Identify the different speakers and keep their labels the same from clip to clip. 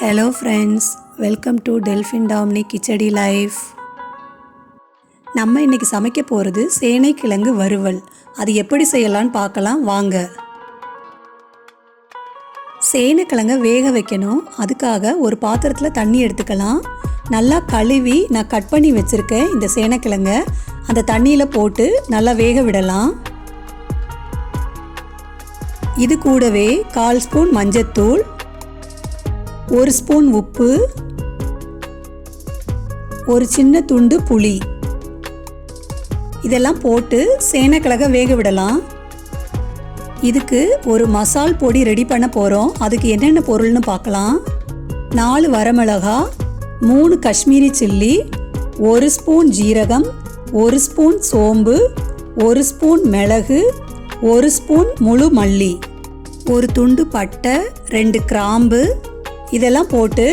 Speaker 1: Hello friends welcome to Delphin Tomny khichdi life நம்ம இன்றைக்கி சமைக்க போகிறது சேனைக்கிழங்கு வறுவல். அது எப்படி செய்யலான்னு பார்க்கலாம். வாங்க. சேனைக்கிழங்கை வேக வைக்கணும். அதுக்காக ஒரு பாத்திரத்தில் தண்ணி எடுத்துக்கலாம். நல்லா கழுவி நான் கட் பண்ணி வச்சுருக்கேன் இந்த சேனைக்கிழங்க அந்த தண்ணியில் போட்டு நல்லா வேக விடலாம். இது கூடவே கால் ஸ்பூன் மஞ்சத்தூள் ஒரு ஸ்பூன் உப்பு ஒரு சின்ன துண்டு புளி. இதெல்லாம் போட்டு சேனக்கிழக வேக விடலாம். இதுக்கு ஒரு மசால் பொடி ரெடி பண்ண போகிறோம் அதுக்கு என்னென்ன பொருள்னு பார்க்கலாம். நாலு வரமிளகா மூணு காஷ்மீரி சில்லி ஒரு ஸ்பூன் ஜீரகம் ஒரு ஸ்பூன் சோம்பு ஒரு ஸ்பூன் மிளகு ஒரு ஸ்பூன் முழு மல்லி. ஒரு துண்டு பட்டை ரெண்டு கிராம்பு இதெல்லாம் போட்டு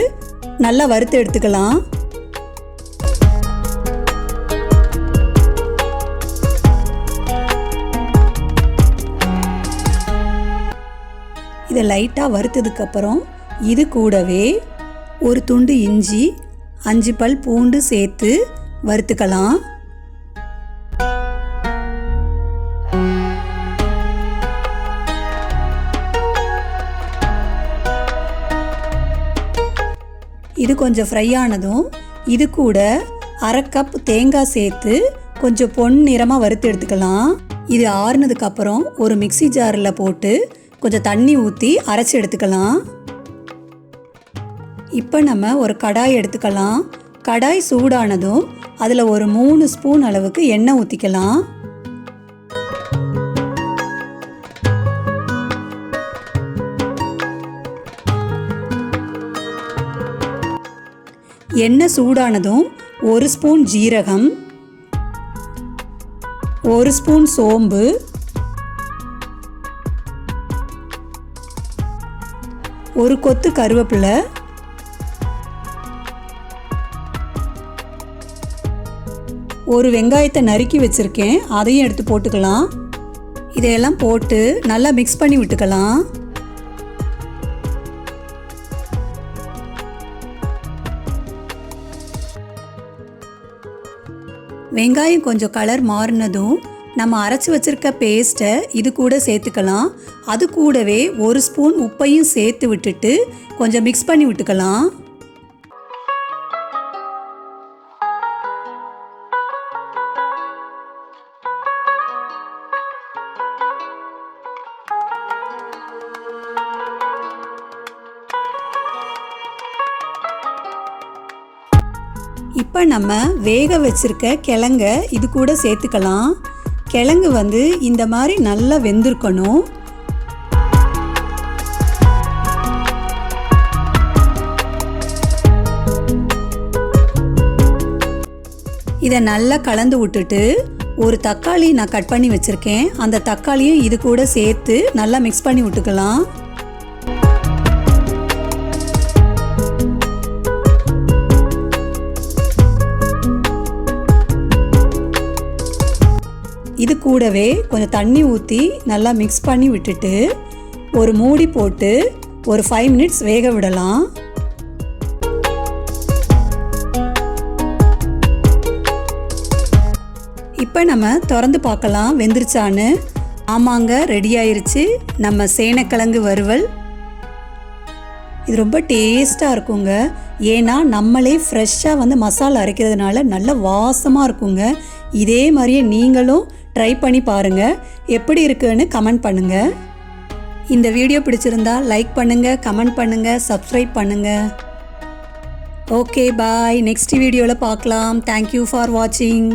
Speaker 1: நல்லா வறுத்து எடுத்துக்கலாம். இதை லைட்டாக வறுத்ததுக்கப்புறம் இது கூடவே ஒரு துண்டு இஞ்சி அஞ்சு பல் பூண்டு சேர்த்து வறுத்துக்கலாம். இது கொஞ்சம் ஃப்ரை ஆனதும் இது கூட அரை கப் தேங்காய் சேர்த்து கொஞ்சம் பொன் நிறமாக வறுத்து எடுத்துக்கலாம். இது ஆறுனதுக்கப்புறம் ஒரு மிக்சி ஜாரில் போட்டு கொஞ்சம் தண்ணி ஊற்றி அரைச்சி எடுத்துக்கலாம். இப்போ நம்ம ஒரு கடாய் எடுத்துக்கலாம். கடாய் சூடானதும் அதில் ஒரு மூணு ஸ்பூன் அளவுக்கு எண்ணெய் ஊற்றிக்கலாம் எண்ணெய் சூடானதும் ஒரு ஸ்பூன் ஜீரகம் ஒரு ஸ்பூன் சோம்பு ஒரு கொத்து கருவேப்பிலை ஒரு வெங்காயத்தை நறுக்கி வச்சுருக்கேன். அதையும் எடுத்து போட்டுக்கலாம். இதையெல்லாம் போட்டு நல்லா மிக்ஸ் பண்ணி விட்டுக்கலாம். வெங்காயம் கொஞ்சம் கலர் மாறினதும் நம்ம அரைச்சி வச்சிருக்க பேஸ்ட்டை இது கூட சேர்த்துக்கலாம். அது கூடவே ஒரு ஸ்பூன் உப்பையும் சேர்த்து விட்டுட்டு கொஞ்சம் மிக்ஸ் பண்ணி விட்டுக்கலாம். இப்போ நம்ம வேக வச்சிருக்க கிழங்க இது கூட சேர்த்துக்கலாம். கிழங்கு வந்து இந்த மாதிரி நல்லா வெந்திருக்கணும். இதை நல்லா கலந்து விட்டுட்டு ஒரு தக்காளி நான் கட் பண்ணி வச்சுருக்கேன். அந்த தக்காளியும் இது கூட சேர்த்து நல்லா மிக்ஸ் பண்ணி விட்டுக்கலாம். இது கூடவே கொஞ்சம் தண்ணி ஊற்றி நல்லா மிக்ஸ் பண்ணி விட்டுட்டு ஒரு மூடி போட்டு ஒரு ஃபைவ் மினிட்ஸ் வேக விடலாம். இப்போ நம்ம திறந்து பார்க்கலாம் வெந்துருச்சான்னு. ஆமாங்க ரெடி ஆயிருச்சு. நம்ம சேனக்கிழங்கு வறுவல். இது ரொம்ப டேஸ்ட்டாக இருக்குங்க. ஏன்னா நம்மளே ஃப்ரெஷ்ஷாக வந்து மசாலா அரைக்கிறதுனால நல்ல வாசமாக இருக்குங்க. இதே மாதிரியே நீங்களும் ட்ரை பண்ணி பாருங்கள் எப்படி இருக்குன்னு கமெண்ட் பண்ணுங்கள் இந்த வீடியோ பிடிச்சிருந்தா லைக் பண்ணுங்கள் கமெண்ட் பண்ணுங்கள் சப்ஸ்கிரைப் பண்ணுங்கள் ஓகே பாய் நெக்ஸ்ட் வீடியோவில் பார்க்கலாம். தேங்க்யூ ஃபார் வாட்சிங்